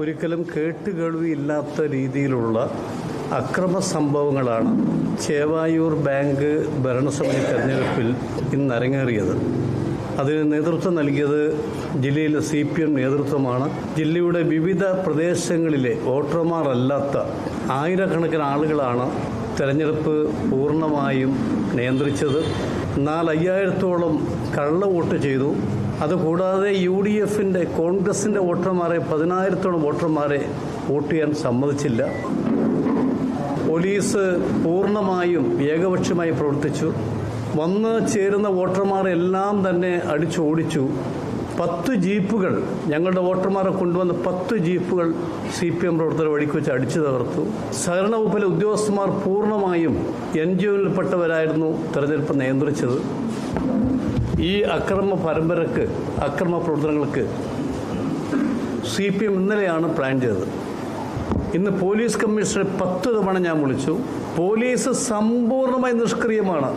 ഒരിക്കലും കേട്ടുകേൾവിയില്ലാത്ത രീതിയിലുള്ള അക്രമ സംഭവങ്ങളാണ് ചേവായൂർ ബാങ്ക് ഭരണസമിതി തെരഞ്ഞെടുപ്പിൽ ഇന്ന് അരങ്ങേറിയത്. അതിന് നേതൃത്വം നൽകിയത് ജില്ലയിലെ സി പി എം നേതൃത്വമാണ്. ജില്ലയുടെ വിവിധ പ്രദേശങ്ങളിലെ വോട്ടർമാരല്ലാത്ത ആയിരക്കണക്കിന് ആളുകളാണ് തെരഞ്ഞെടുപ്പ് പൂർണമായും നിയന്ത്രിച്ചത്. എന്നാൽ അയ്യായിരത്തോളം കള്ള വോട്ട് ചെയ്തു. അതുകൂടാതെ യു ഡി എഫിന്റെ കോൺഗ്രസിന്റെ വോട്ടർമാരെ പതിനായിരത്തോളം വോട്ടർമാരെ വോട്ട് ചെയ്യാൻ സമ്മതിച്ചില്ല. പോലീസ് പൂർണമായും ഏകപക്ഷമായി പ്രവർത്തിച്ചു. വന്ന് ചേരുന്ന വോട്ടർമാരെല്ലാം തന്നെ അടിച്ചോടിച്ചു പത്ത് ജീപ്പുകൾ ഞങ്ങളുടെ വോട്ടർമാരെ കൊണ്ടുവന്ന പത്ത് ജീപ്പുകൾ സി പി എം പ്രവർത്തകർ വഴിക്ക് വെച്ച് അടിച്ചു തകർത്തു. സഹകരണ വകുപ്പിലെ ഉദ്യോഗസ്ഥന്മാർ പൂർണമായും എൻ ജി ഒയിൽപ്പെട്ടവരായിരുന്നു തെരഞ്ഞെടുപ്പ് നിയന്ത്രിച്ചത്. ഈ അക്രമ പരമ്പരക്ക് അക്രമ പ്രവർത്തനങ്ങൾക്ക് സി പി എം ഇന്നലെയാണ് പ്ലാൻ ചെയ്തത്. ഇന്ന് പോലീസ് കമ്മീഷണറെ പത്ത് തവണ ഞാൻ വിളിച്ചു. പോലീസ് സമ്പൂർണമായി നിഷ്ക്രിയമാണ്.